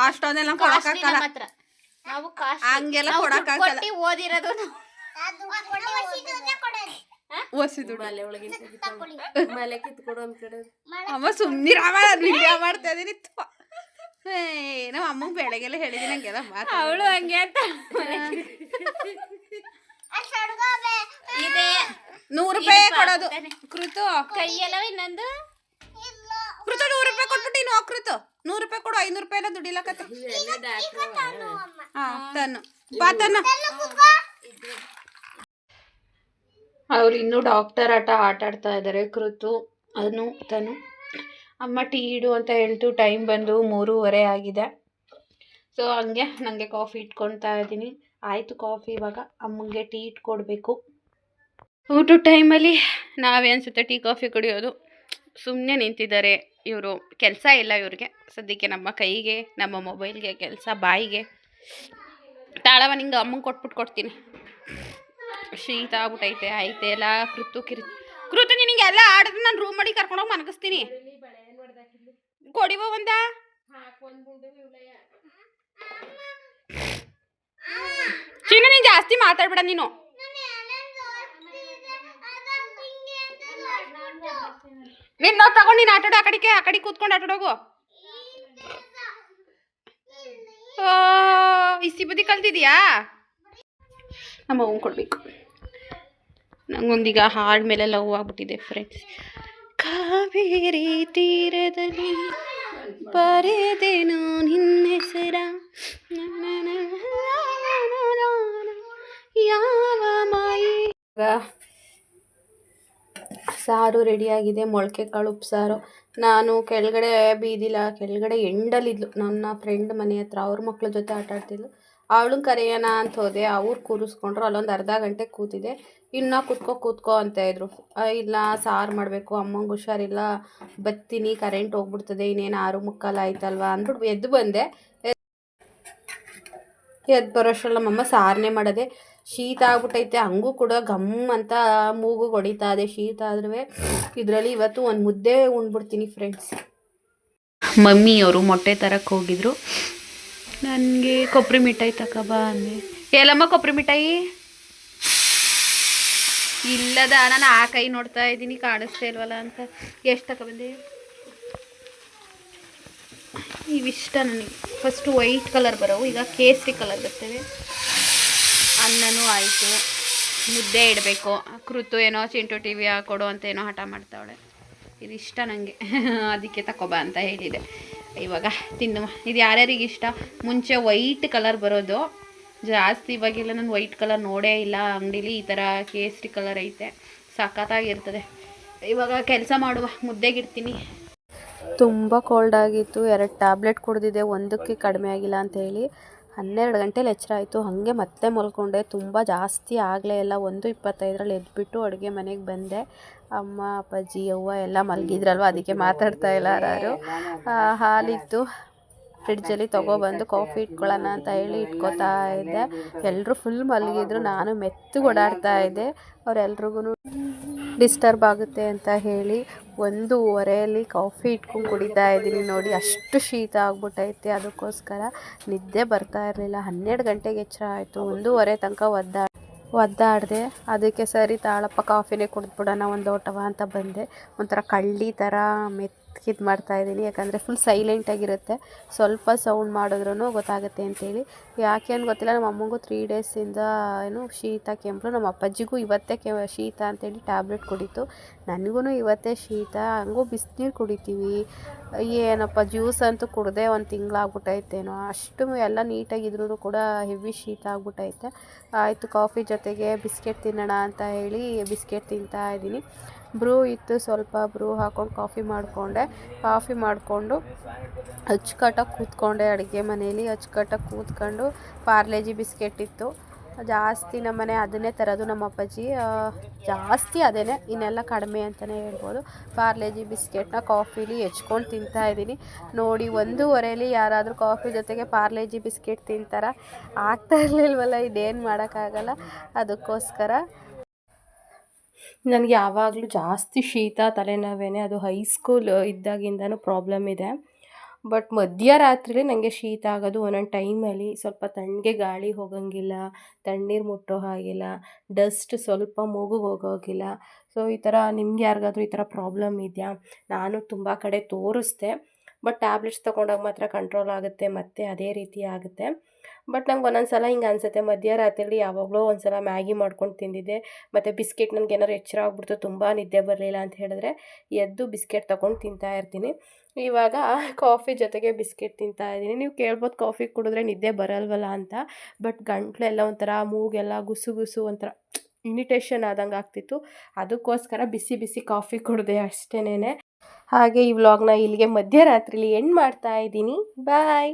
ಅಷ್ಟೊಂದೆಲ್ಲ ಕೊಡಕ್ಕಾಗಲ್ಲ. ಮಾತ್ರ ನಾವು ಹಂಗೆಲ್ಲ ಕೊಡಕ್ಕಾಗಲ್ಲ. ಓದಿರೋದು ಒಸಿ ದುಡ್ಡು ತಕೊಳ್ಳಿ ಅಮ್ಮ ವಿಡಿಯೋ ಮಾಡ್ತಾ ಇದೀನಿ. ಥು. ಏ, ನಮ್ಮ ಅಮ್ಮಂಗ್ ಬೆಳಗ್ಗೆಲ್ಲ ಹೇಳಿದ್ದೀನಿ ಹಂಗೆಲ್ಲ ಮಾತು ಅವಳು ಹಂಗೆ ಅಂತ ಅಷ್ಟು ಅಡ್ಗೋಬೆ ಇದೆ ನೂರು ಕೊಡೋದು ಕೃತು. ಇಲ್ಲ ಕೈಯೆಲ್ಲ ಇನ್ನೊಂದು ಕೃತು ನೂರು ರೂಪಾಯಿ ಕೊಟ್ಬಿಟ್ಟು ಇನ್ನು ಕೃತು ನೂರು ರೂಪಾಯಿ ಕೊಡು ಐನೂರು ರೂಪಾಯಿ ಎಲ್ಲ ದುಡ್ಡಿಲ್ಲಕತ್ತೆ ಹಾ ತನ್ನು. ಬಾ ತನ್ನು. ಅವ್ರು ಇನ್ನೂ ಡಾಕ್ಟರ್ ಆಟ ಆಟ ಆಡ್ತಾ ಇದ್ದಾರೆ ಕೃತು ಅನು ತನು. ಅಮ್ಮ ಟೀ ಇಡು ಅಂತ ಹೇಳ್ತು. ಟೈಮ್ ಬಂದು ಮೂರುವರೆ ಆಗಿದೆ. ಸೊ ಹಂಗೆ ನನಗೆ ಕಾಫಿ ಇಟ್ಕೊಳ್ತಾ ಇದ್ದೀನಿ. ಆಯಿತು ಕಾಫಿ ಇವಾಗ. ಅಮ್ಮಂಗೆ ಟೀ ಇಟ್ಕೊಡ್ಬೇಕು. ಊಟದ ಟೈಮಲ್ಲಿ ನಾವೇ ಅನ್ಸುತ್ತೆ ಟೀ, ಕಾಫಿ ಕುಡಿಯೋದು. ಸುಮ್ಮನೆ ನಿಂತಿದ್ದಾರೆ ಇವರು. ಕೆಲಸ ಇಲ್ಲ ಇವ್ರಿಗೆ. ಸದ್ಯಕ್ಕೆ ನಮ್ಮ ಕೈಗೆ, ನಮ್ಮ ಮೊಬೈಲ್ಗೆ ಕೆಲಸ, ಬಾಯಿಗೆ. ತಾಳವ ನಿಂಗೆ ಅಮ್ಮಂಗೆ ಕೊಟ್ಬಿಟ್ಟು ಕೊಡ್ತೀನಿ. ಶೀತ ಆಗ್ಬಿಟ್ಟೈತೆ, ಐತೆ ಎಲ್ಲ. ಕೃತು, ಕಿರಿ, ಕೃತು, ನಿನಗೆ ಎಲ್ಲ ಆಡಿದ್ರೆ ನಾನು ರೂಮ್ ಮಾಡಿ ಕರ್ಕೊಂಡೋಗಿ ಮನಗಿಸ್ತೀನಿ ಕೊಡಿವ ಒಂದ. ಚಿನ್ನ ನೀನು ಜಾಸ್ತಿ ಮಾತಾಡ್ಬೇಡ ನೀನು. ನಿನ್ನ ತಗೊಂಡು ನೀನು ಆಟಾಡೋ ಆ ಕಡೆಗೆ ಆ ಕಡೆ ಕೂತ್ಕೊಂಡು ಆಟಾಡೋಗು ಆ, ಇಸಿ ಬದಿ ಕಲ್ತಿದ್ಯಾ ನಮ್ಮ ಅವ್ನು ಕೊಡಬೇಕು ನಂಗೊಂದೀಗ ಹಾಡ್ ಮೇಲೆ ಲವ್ ಆಗ್ಬಿಟ್ಟಿದೆ ಫ್ರೆಂಡ್ಸ್ ಕಾವೇರಿ ತೀರದಲ್ಲಿ ಬರೆದೇನು ನಿನ್ನೆಸರ ಯಾವ ಮಾಯಿ ಸಾರು ರೆಡಿಯಾಗಿದೆ ಮೊಳಕೆ ಕಾಳು ಉಪ್ಸಾರು. ನಾನು ಕೆಳಗಡೆ ಬೀದಿಲ್ಲ ಕೆಳಗಡೆ ಎಂಡಲ್ಲಿದ್ಲು ನನ್ನ ಫ್ರೆಂಡ್ ಮನೆ ಹತ್ರ, ಅವ್ರ ಮಕ್ಳ ಜೊತೆ ಆಟ ಆಡ್ತಿದ್ಲು. ಅವಳನ್ನ ಕರೆಯೋಣ ಅಂತ ಹೋದೆ. ಅವ್ರು ಕೂರಿಸ್ಕೊಂಡ್ರು. ಅಲ್ಲೊಂದು ಅರ್ಧ ಗಂಟೆ ಕೂತಿದೆ. ಇನ್ನೂ ಕೂತ್ಕೋ ಕೂತ್ಕೋ ಅಂತ ಇದ್ರು. ಇಲ್ಲ, ಸಾರು ಮಾಡಬೇಕು. ಅಮ್ಮಂಗೆ ಹುಷಾರಿಲ್ಲ. ಬತ್ತೀನಿ, ಕರೆಂಟ್ ಹೋಗ್ಬಿಡ್ತದೆ. ಇನ್ನೇನು ಆರು ಮುಕ್ಕಾಲು ಆಯ್ತಲ್ವಾ ಅಂದ್ಬಿಟ್ಟು ಎದ್ದು ಬಂದೆ. ಎದ್ದು ಬರೋಷ್ಟ್ರಲ್ಲಿ ನಮ್ಮಮ್ಮ ಸಾರನೆ ಮಾಡೋದೆ ಶೀತ ಆಗ್ಬಿಟ್ಟೈತೆ. ಹಂಗೂ ಕೂಡ ಘಮ್ ಅಂತ ಮೂಗು ಹೊಡಿತಾ ಇದೆ. ಶೀತ ಆದ್ರೂ ಇದರಲ್ಲಿ ಇವತ್ತು ಒಂದು ಮುದ್ದೆ ಉಂಡ್ಬಿಡ್ತೀನಿ ಫ್ರೆಂಡ್ಸ್ ಮಮ್ಮಿಯವರು ಮೊಟ್ಟೆ ತರಕ್ಕೆ ಹೋಗಿದ್ರು. ನನಗೆ ಕೊಬ್ಬರಿ ಮಿಠಾಯಿ ತಗೋಬಾ ಅಂದೆ. ಎಲ್ಲಮ್ಮ ಕೊಬ್ಬರಿ ಮಿಠಾಯಿ? ಇಲ್ಲದ ನಾನು ಆ ಕೈ ನೋಡ್ತಾ ಇದ್ದೀನಿ, ಕಾಣಿಸ್ತಾ ಇಲ್ವಲ್ಲ ಅಂತ. ಎಷ್ಟು ತಗೊಬಂದೆ ಇವಿಷ್ಟ ನನಗೆ. ಫಸ್ಟು ವೈಟ್ ಕಲರ್ ಬರೋವು, ಈಗ ಕೇಸರಿ ಕಲರ್ ಬರ್ತವೆ. ಅನ್ನನೂ ಆಯಿತು. ಮುದ್ದೆ ಇಡಬೇಕು. ಕೃತು ಏನೋ ಚಿಂಟು ಟಿ ವಿ ಹಾಕೊಡು ಅಂತ ಏನೋ ಹಠ ಮಾಡ್ತಾವಳೆ. ಇಷ್ಟ ನನಗೆ ಅದಕ್ಕೆ ತಕೊಬ ಅಂತ ಹೇಳಿದೆ. ಇವಾಗ ತಿನ್ನುವ. ಇದು ಯಾರ್ಯಾರಿಗೆ ಇಷ್ಟ? ಮುಂಚೆ ವೈಟ್ ಕಲರ್ ಬರೋದು. ಜಾಸ್ತಿ ಇವಾಗೆಲ್ಲ, ನಾನು ವೈಟ್ ಕಲರ್ ನೋಡೇ ಇಲ್ಲ. ಅಂಗಡೀಲಿ ಈ ಥರ ಕೇಸರಿ ಕಲರ್ ಐತೆ. ಸಖತ್ತಾಗಿರ್ತದೆ. ಇವಾಗ ಕೆಲಸ ಮಾಡುವ. ಮುದ್ದೆಗಿಡ್ತೀನಿ ತುಂಬ ಕೋಲ್ಡ್ ಆಗಿತ್ತು. ಎರಡು ಟ್ಯಾಬ್ಲೆಟ್ ಕುಡ್ದಿದೆ. ಒಂದಕ್ಕೆ ಕಡಿಮೆ ಆಗಿಲ್ಲ ಅಂತ ಹೇಳಿ. ಹನ್ನೆರಡು ಗಂಟೆಲಿ ಎಚ್ಚರ ಆಯಿತು. ಹಾಗೆ ಮತ್ತೆ ಮಲ್ಕೊಂಡೆ. ತುಂಬ ಜಾಸ್ತಿ ಆಗಲೇ ಇಲ್ಲ. ಒಂದು ಇಪ್ಪತ್ತೈದರಲ್ಲಿ ಎದ್ಬಿಟ್ಟು ಅಡುಗೆ ಮನೆಗೆ ಬಂದೆ. ಅಮ್ಮ, ಅಪ್ಪಾಜಿ ಅವ್ವ ಎಲ್ಲ ಮಲಗಿದ್ರಲ್ವ? ಅದಕ್ಕೆ ಮಾತಾಡ್ತಾ ಇಲ್ಲ ಯಾರು ಹಾಲಿತ್ತು. ಫ್ರಿಡ್ಜಲ್ಲಿ ತೊಗೊಬಂದು ಕಾಫಿ ಇಟ್ಕೊಳ್ಳೋಣ ಅಂತ ಹೇಳಿ ಇಟ್ಕೋತಾ ಇದ್ದೆ. ಎಲ್ಲರೂ ಫುಲ್ ಮಲಗಿದ್ರು. ನಾನು ಮೆತ್ತಗೆ ಓಡಾಡ್ತಾ ಇದ್ದೆ. ಅವರೆಲ್ರಿಗೂ ಡಿಸ್ಟರ್ಬ್ ಆಗುತ್ತೆ ಅಂತ ಹೇಳಿ ಒಂದೂವರೆಯಲ್ಲಿ ಕಾಫಿ ಇಟ್ಕೊಂಡು ಕುಡಿತಾ ಇದ್ದೀನಿ ನೋಡಿ. ಅಷ್ಟು ಶೀತ ಆಗ್ಬಿಟ್ಟೈತೆ ಅದಕ್ಕೋಸ್ಕರ. ನಿದ್ದೆ ಬರ್ತಾ ಇರಲಿಲ್ಲ. ಹನ್ನೆರಡು ಗಂಟೆಗೆ ಎಚ್ಚರ ಆಯಿತು. ಒಂದೂವರೆ ತನಕ ಒದ್ದಾ, ಒದ್ದಾಡಿದೆ. ಅದಕ್ಕೆ ಸರಿ ತಾಳಪ್ಪ ಕಾಫಿನೇ ಕುಡಿದ್ಬಿಡೋಣ, ಒಂದು ಓಟವ ಅಂತ ಬಂದೆ. ಒಂಥರ ಕಳ್ಳಿ ಥರ ಮೆತ್ಕಿದ್ದು ಮಾಡ್ತಾಯಿದ್ದೀನಿ ಯಾಕಂದರೆ ಫುಲ್ ಸೈಲೆಂಟಾಗಿರುತ್ತೆ ಸ್ವಲ್ಪ ಸೌಂಡ್ ಮಾಡಿದ್ರೂ ಗೊತ್ತಾಗುತ್ತೆ ಅಂತೇಳಿ. ಯಾಕೆ ಅಂತ ಗೊತ್ತಿಲ್ಲ. ನಮ್ಮ ಅಮ್ಮಂಗೂ ತ್ರೀ ಡೇಸಿಂದ ಏನು ಶೀತ ಕೆಂಪು ನಮ್ಮ ಅಪ್ಪಾಜಿಗೂ ಇವತ್ತೇ ಕೆ, ಶೀತ ಅಂತೇಳಿ ಟ್ಯಾಬ್ಲೆಟ್ ಕುಡಿತು. ನನಗೂ ಇವತ್ತೇ ಶೀತ. ಹಂಗೂ ಬಿಸಿನೀರು ಕುಡಿತೀವಿ. ಏನಪ್ಪ ಜ್ಯೂಸ್ ಅಂತೂ ಕುಡ್ದೆ ಒಂದು ತಿಂಗಳಾಗ್ಬಿಟ್ಟೈತೇನೋ ಅಷ್ಟು ಎಲ್ಲ ನೀಟಾಗಿದ್ರೂ ಕೂಡ ಹೆವಿ ಶೀತ ಆಗ್ಬಿಟ್ಟೈತೆ ಆಯಿತು ಕಾಫಿ ಜೊತೆಗೆ ಬಿಸ್ಕೆಟ್ ತಿನ್ನೋಣ ಅಂತ ಹೇಳಿ ಬಿಸ್ಕೆಟ್ ತಿಂತಾ ಇದ್ದೀನಿ. ಬ್ರೂ ಇತ್ತು ಸ್ವಲ್ಪ, ಬ್ರೂ ಹಾಕ್ಕೊಂಡು ಕಾಫಿ ಮಾಡಿಕೊಂಡೆ. ಕಾಫಿ ಮಾಡಿಕೊಂಡು ಅಚ್ಚುಕಟ್ಟಾಗಿ ಕೂತ್ಕೊಂಡೆ ಅಡುಗೆ ಮನೇಲಿ. ಅಚ್ಚುಕಟ್ಟಾಗಿ ಕೂತ್ಕೊಂಡು ಪಾರ್ಲೇಜಿ ಬಿಸ್ಕೆಟ್ ಇತ್ತು. ಜಾಸ್ತಿ ನಮ್ಮನೆ ಅದನ್ನೇ ತರೋದು ನಮ್ಮ ಅಪ್ಪಾಜಿ. ಜಾಸ್ತಿ ಅದೇ ಇನ್ನೆಲ್ಲ ಕಡಿಮೆ ಅಂತಲೇ ಹೇಳ್ಬೋದು. ಪಾರ್ಲೇಜಿ ಬಿಸ್ಕೆಟ್ನ ಕಾಫಿಲಿ ಹೆಚ್ಕೊಂಡು ತಿಂತಾ ಇದ್ದೀನಿ. ನೋಡಿ ಒಂದೂವರೆಯಲ್ಲಿ ಯಾರಾದರೂ ಕಾಫಿ ಜೊತೆಗೆ ಪಾರ್ಲೇಜಿ ಬಿಸ್ಕೆಟ್ ತಿಂತಾರ? ಆಗ್ತಾ ಇರಲಿಲ್ವಲ್ಲ, ಇದೇನು ಮಾಡೋಕ್ಕಾಗಲ್ಲ. ಅದಕ್ಕೋಸ್ಕರ ನನಗೆ ಯಾವಾಗಲೂ ಜಾಸ್ತಿ ಶೀತ, ತಲೆನೋವೇನೆ ಅದು ಹೈಸ್ಕೂಲ್ ಇದ್ದಾಗಿಂದನೂ ಪ್ರಾಬ್ಲಮ್ ಇದೆ. ಬಟ್ ಮಧ್ಯರಾತ್ರಿಲಿ ನನಗೆ ಶೀತ ಆಗೋದು ಒಂದೊಂದು ಟೈಮಲ್ಲಿ ಸ್ವಲ್ಪ ತಣ್ಣಗೆ ಗಾಳಿ ಹೋಗಂಗಿಲ್ಲ, ತಣ್ಣೀರು ಮುಟ್ಟೋ ಹಾಗಿಲ್ಲ ಡಸ್ಟ್ ಸ್ವಲ್ಪ ಮೂಗಿಗೆ ಹೋಗೋಗಿಲ್ಲ. ಸೊ ಈ ಥರ ನಿಮ್ಗೆ ಯಾರಿಗಾದ್ರೂ ಈ ಥರ ಪ್ರಾಬ್ಲಮ್ ಇದೆಯಾ? ನಾನು ತುಂಬ ಕಡೆ ತೋರಿಸ್ದೆ. ಬಟ್ ಟ್ಯಾಬ್ಲೆಟ್ಸ್ ತೊಗೊಂಡಾಗ ಮಾತ್ರ ಕಂಟ್ರೋಲ್ ಆಗುತ್ತೆ, ಮತ್ತು ಅದೇ ರೀತಿ ಆಗುತ್ತೆ. ಬಟ್ ನಂಗೆ ಒಂದೊಂದು ಸಲ ಹಿಂಗೆ ಅನಿಸುತ್ತೆ ಮಧ್ಯರಾತ್ರಿಲಿ ಯಾವಾಗಲೂ ಒಂದು ಸಲ ಮ್ಯಾಗಿ ಮಾಡ್ಕೊಂಡು ತಿಂದಿದ್ದೆ. ಮತ್ತು ಬಿಸ್ಕೆಟ್ ನನಗೆ ಏನಾದ್ರು ಎಚ್ಚರ ಆಗ್ಬಿಡ್ತು, ತುಂಬ ನಿದ್ದೆ ಬರಲಿಲ್ಲ ಅಂತ ಹೇಳಿದ್ರೆ ಎದ್ದು ಬಿಸ್ಕೆಟ್ ತೊಗೊಂಡು ತಿಂತಾ ಇರ್ತೀನಿ. ಇವಾಗ ಕಾಫಿ ಜೊತೆಗೆ ಬಿಸ್ಕೆಟ್ ತಿಂತಾ ಇದ್ದೀನಿ. ನೀವು ಕೇಳ್ಬೋದು ಕಾಫಿ ಕುಡಿದ್ರೆ ನಿದ್ದೆ ಬರಲ್ವಲ್ಲ ಅಂತ, ಬಟ್ ಗಂಟ್ಲೆಲ್ಲ ಒಂಥರ ಮೂಗೆಲ್ಲ ಗುಸು ಗುಸು ಒಂಥರ ಇರಿಟೇಷನ್ ಆದಂಗೆ ಆಗ್ತಿತ್ತು. ಅದಕ್ಕೋಸ್ಕರ ಬಿಸಿ ಬಿಸಿ ಕಾಫಿ ಕುಡಿದೆ ಅಷ್ಟೇನೆ ಹಾಗೆ ಈ ವ್ಲಾಗ್ನ ಇಲ್ಲಿಗೆ ಮಧ್ಯರಾತ್ರಿಲಿ ಎಂಡ್ ಮಾಡ್ತಾ ಇದ್ದೀನಿ. ಬಾಯ್!